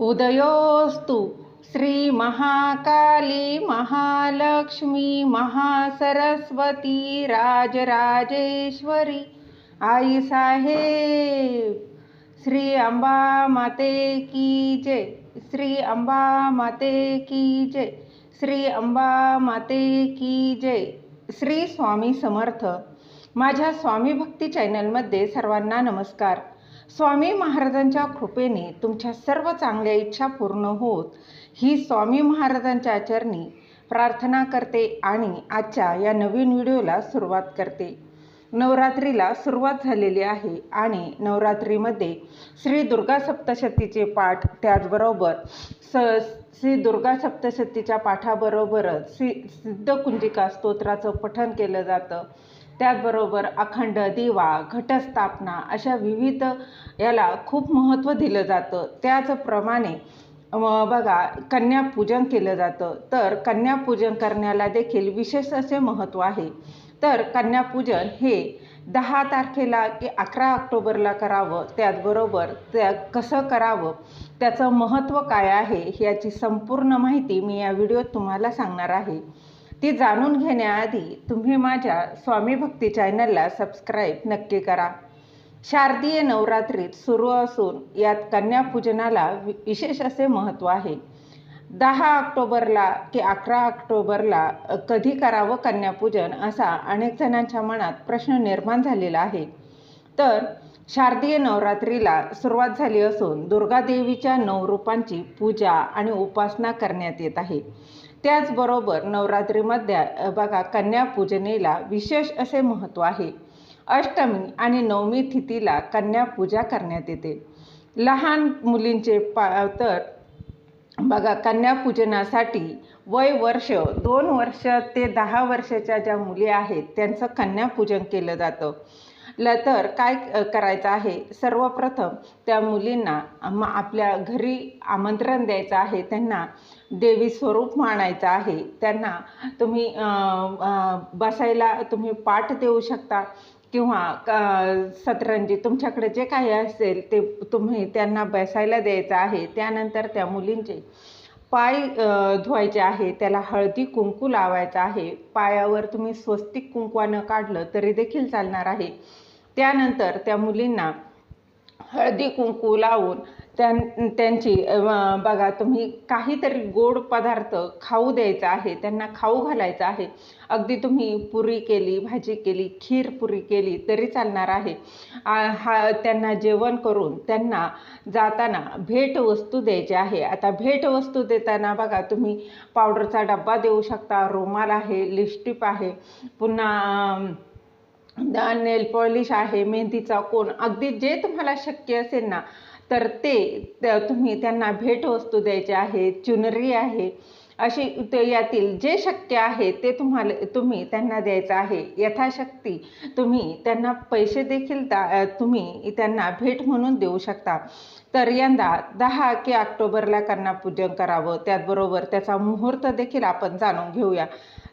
उदयोस्तु श्रीमहाकाली महालक्ष्मी महासरस्वती राजराजेश्वरी आई साहेब श्री अंबा माते की जय श्री अंबा माते की जय श्री अंबा माते की जय श्री स्वामी समर्थ. माझ्या स्वामी भक्ती चॅनलमध्ये सर्वांना नमस्कार. स्वामी महाराजांच्या कृपेने तुमच्या सर्व चांगल्या इच्छा पूर्ण होत ही स्वामी महाराजांच्या चरणी प्रार्थना करते आणि आजच्या या नवीन व्हिडिओला सुरुवात करते. नवरात्रीला सुरुवात झालेली आहे आणि नवरात्रीमध्ये श्री दुर्गा सप्तशतीचे पाठ त्याचबरोबर स श्री दुर्गा सप्तशतीच्या पाठाबरोबरच श्री सिद्धकुंजिका स्तोत्राचं पठण केलं जातं. त्याचबरोबर अखंड दिवा घटस्थापना अशा विविध याला खूप महत्त्व दिलं जातं. त्याचप्रमाणे बघा कन्यापूजन केलं जातं. तर कन्यापूजन करण्याला देखील विशेष असे महत्त्व आहे. तर कन्यापूजन हे दहा तारखेला की अकरा ऑक्टोबरला करावं. त्याचबरोबर त्या कसं करावं? त्याचं महत्त्व काय आहे? याची संपूर्ण माहिती मी या व्हिडिओत तुम्हाला सांगणार आहे. ती जाणून घेण्याआधी तुम्ही माझ्या स्वामी भक्ती चॅनलला सबस्क्राईब नक्की करा. शारदीय नवरात्रीत सुरू असून यात कन्यापूजनाला वि- विशेष असे महत्त्व आहे. दहा ऑक्टोबरला की अकरा ऑक्टोबरला कधी करावं कन्यापूजन असा अनेक जणांच्या मनात प्रश्न निर्माण झालेला आहे. तर शारदीय नवरात्रीला सुरुवात झाली असून दुर्गादेवीच्या नऊ रूपांची पूजा आणि उपासना करण्यात येत आहे. त्याचबरोबर नवरात्रीमध्ये बघा कन्यापूजनेला विशेष असे महत्त्व आहे. अष्टमी आणि नवमी तिथीला कन्यापूजा करण्यात येते. लहान मुलींचे पा तर बघा कन्यापूजनासाठी वय वर्ष दोन वर्ष ते दहा वर्षाच्या ज्या मुली आहेत त्यांचं कन्यापूजन केलं जातं. ल तर काय करायचं आहे? सर्वप्रथम त्या मुलींना म आपल्या घरी आमंत्रण द्यायचं आहे. त्यांना देवी स्वरूप मानायचं आहे. त्यांना तुम्ही बसायला तुम्ही पाठ देऊ शकता किंवा सतरंजी तुमच्याकडे जे काही असेल ते तुम्ही त्यांना बसायला द्यायचं आहे. त्यानंतर त्या मुलींचे पाय धुवायचे आहे. त्याला हळदी कुंकू लावायचं आहे. पायावर तुम्ही स्वस्तिक कुंकवानं काढलं तरी देखील चालणार आहे. त्यानंतर त्या मुलींना हळदी कुंकू लावून त्यां त्यांची बघा तुम्ही काहीतरी गोड पदार्थ खाऊ द्यायचा आहे त्यांना खाऊ घालायचं आहे. अगदी तुम्ही पुरी केली भाजी केली खीर पुरी केली तरी चालणार आहे. हा त्यांना जेवण करून त्यांना जाताना भेटवस्तू द्यायची आहे. आता भेटवस्तू देताना बघा तुम्ही पावडरचा डब्बा देऊ शकता रुमाल आहे लिपस्टिप आहे पुन्हा नेल पॉलिश आहे मेहंदीचा कोण अगदी जे तुम्हाला शक्य असेल ना तर ते तुम्ही त्यांना भेटवस्तू द्यायचे आहे चुनरी आहे. अशी ते यातील जे शक्य आहे ते तुम्हाला तुम्ही त्यांना द्यायचं आहे. यथाशक्ती तुम्ही त्यांना पैसे देखील दा तुम्ही त्यांना भेट म्हणून देऊ शकता. तर यंदा दहा की ऑक्टोबरला कन्यापूजन करावं. त्याचबरोबर त्याचा मुहूर्त देखील आपण जाणून घेऊया.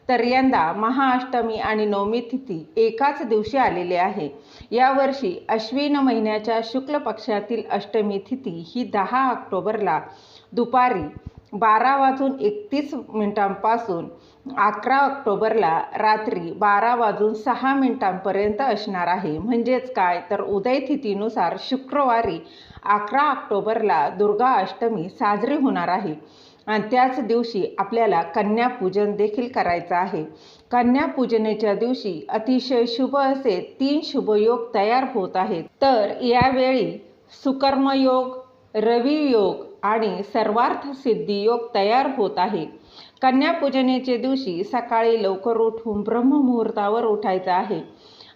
तर यंदा महाअष्टमी आणि नवमी तिथी एकाच दिवशी आलेली आहे. यावर्षी अश्विन महिन्याच्या शुक्ल पक्षातील अष्टमी तिथी ही दहा ऑक्टोबरला. दुपारी बारा वाजून एकतीस मिनिटांपासून अकरा ऑक्टोबरला रात्री बारा वाजून सहा मिनिटांपर्यंत असणार आहे. म्हणजेच काय? तर उदयतिथीनुसार शुक्रवारी अकरा ऑक्टोबरला दुर्गा अष्टमी साजरी होणार आहे. आणि त्याच दिवशी आपल्याला कन्यापूजन देखील करायचं आहे. कन्यापूजनेच्या दिवशी अतिशय शुभ असे तीन शुभयोग तयार होत आहेत. तर यावेळी सुकर्मयोग रवी योग आणि सर्वार्थ सिद्धी योग तयार होत आहे. कन्यापूजनेच्या दिवशी सकाळी लवकर उठून ब्रह्ममुहूर्तावर उठायचं आहे.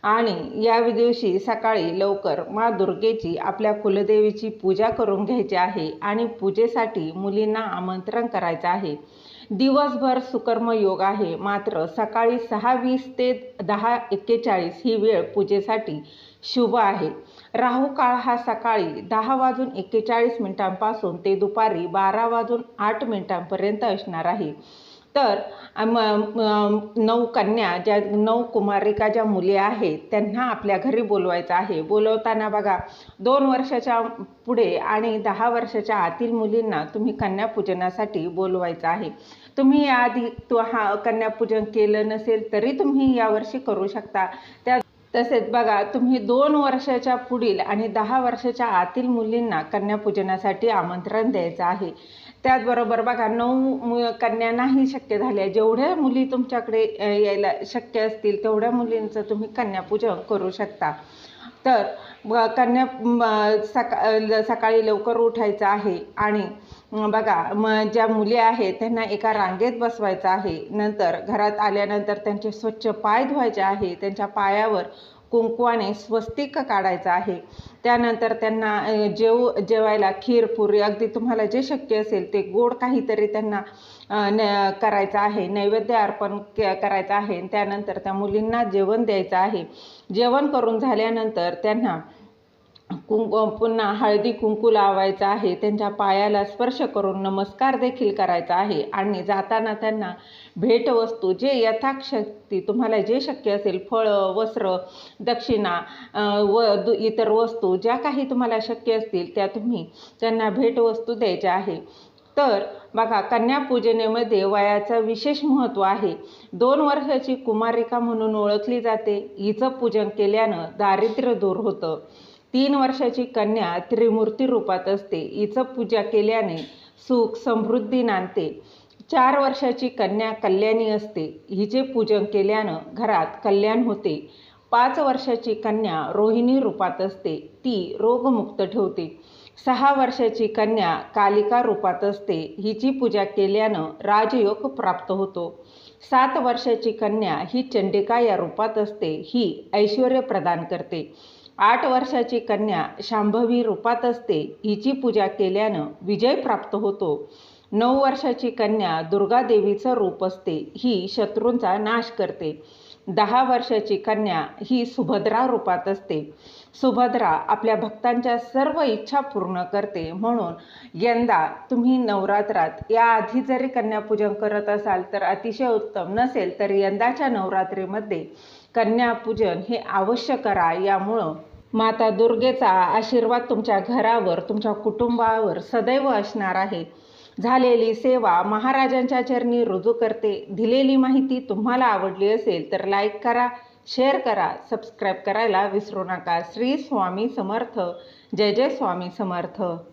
आणि या दिवशी सकाळी लवकर मा दुर्गेची आपल्या कुलदेवीची पूजा करून घ्यायची आहे आणि पूजेसाठी मुलींना आमंत्रण करायचं आहे. दिवसभर सुकर्म योग आहे. मात्र सकाळी सहा वीस ते दहा एक्केचाळीस ही वेळ पूजेसाठी शुभ आहे. राहू काळ हा सकाळी दहा वाजून एक्केचाळीस मिनिटांपासून ते दुपारी बारा वाजून आठ मिनिटांपर्यंत असणार आहे. तर म- नऊ कन्या ज्या नऊ कुमारिका ज्या मुली आहेत त्यांना आपल्या घरी बोलवायचं आहे. बोलवताना बघा दोन वर्षाच्या पुढे आणि दहा वर्षाच्या आतील मुलींना तुम्ही कन्यापूजनासाठी बोलवायचं आहे. तुम्ही याआधी तो हा कन्यापूजन केलं नसेल तरी तुम्ही यावर्षी करू शकता. त्या तसेच बघा तुम्ही दोन वर्षाच्या पुढील आणि दहा वर्षाच्या आतील मुलींना कन्यापूजनासाठी आमंत्रण द्यायचं आहे. त्याचबरोबर बघा नऊ मु- कन्या नाही शक्य झाल्या. जेवढ्या मुली तुमच्याकडे यायला शक्य असतील तेवढ्या मुलींचं तुम्ही कन्यापूजन करू शकता. तर कन्या सका सकाळी लवकर उठायचं आहे आणि बघा म ज्या मुली आहेत त्यांना एका रांगेत बसवायचं आहे. नंतर घरात आल्यानंतर त्यांचे स्वच्छ पाय धुवायचे आहे. त्यांच्या पायावर कुंकवाने स्वस्तिक काढायचं आहे. त्यानंतर त्यांना अ, जेव जेवायला खीर पुरी अगदी तुम्हाला जे शक्य असेल ते गोड काहीतरी त्यांना न करायचं आहे. नैवेद्य अर्पण करायचं आहे. आणि त्यानंतर त्या मुलींना जेवण द्यायचं आहे. जेवण करून झाल्यानंतर त्यांना कुंकू पुन्हा हळदी कुंकू लावायचं आहे. त्यांच्या पायाला स्पर्श करून नमस्कार देखील करायचा आहे. आणि जाताना त्यांना भेटवस्तू जे यथाशक्ती तुम्हाला जे शक्य असेल फळं वस्त्र दक्षिणा व दु इतर वस्तू ज्या काही तुम्हाला शक्य असतील त्या तुम्ही त्यांना भेटवस्तू द्यायच्या आहे. तर बघा कन्यापूजनेमध्ये वयाचं विशेष महत्त्व आहे. दोन वर्षाची कुमारिका म्हणून ओळखली जाते. हिचं पूजन केल्यानं दारिद्र्य दूर होतं. तीन वर्षाची कन्या त्रिमूर्ती रूपात असते. हिचं पूजा केल्याने सुख समृद्धी नांदते. चार वर्षाची कन्या कल्याणी असते. हिचे पूजन केल्यानं घरात कल्याण होते. पाच वर्षाची कन्या रोहिणी रूपात असते. ती रोगमुक्त ठेवते. सहा वर्षाची कन्या कालिका रूपात असते. हिची पूजा केल्यानं राजयोग प्राप्त होतो. सात वर्षाची कन्या ही चंडिका या रूपात असते. ही ऐश्वर प्रदान करते. आठ वर्षाची कन्या शांभवी रूपात असते. हिची पूजा केल्यानं विजय प्राप्त होतो. नऊ वर्षाची कन्या दुर्गा देवीचं रूप असते. ही शत्रूंचा नाश करते. दहा वर्षाची कन्या ही सुभद्रा रूपात असते. सुभद्रा आपल्या भक्तांच्या सर्व इच्छा पूर्ण करते. म्हणून यंदा तुम्ही नवरात्रात याआधी जरी कन्यापूजन करत असाल तर अतिशय उत्तम. नसेल तर यंदाच्या नवरात्रीमध्ये कन्यापूजन हे अवश्य करा. यामुळं माता दुर्गेचा आशीर्वाद तुमच्या घरावर तुमच्या कुटुंबावर सदैव असणार आहे. झालेली सेवा महाराजांच्या चरणी रुजू करते. दिलेली माहिती तुम्हाला आवडली असेल तर लाईक करा शेअर करा सबस्क्राईब करायला विसरू नका. श्री स्वामी समर्थ. जय जय स्वामी समर्थ.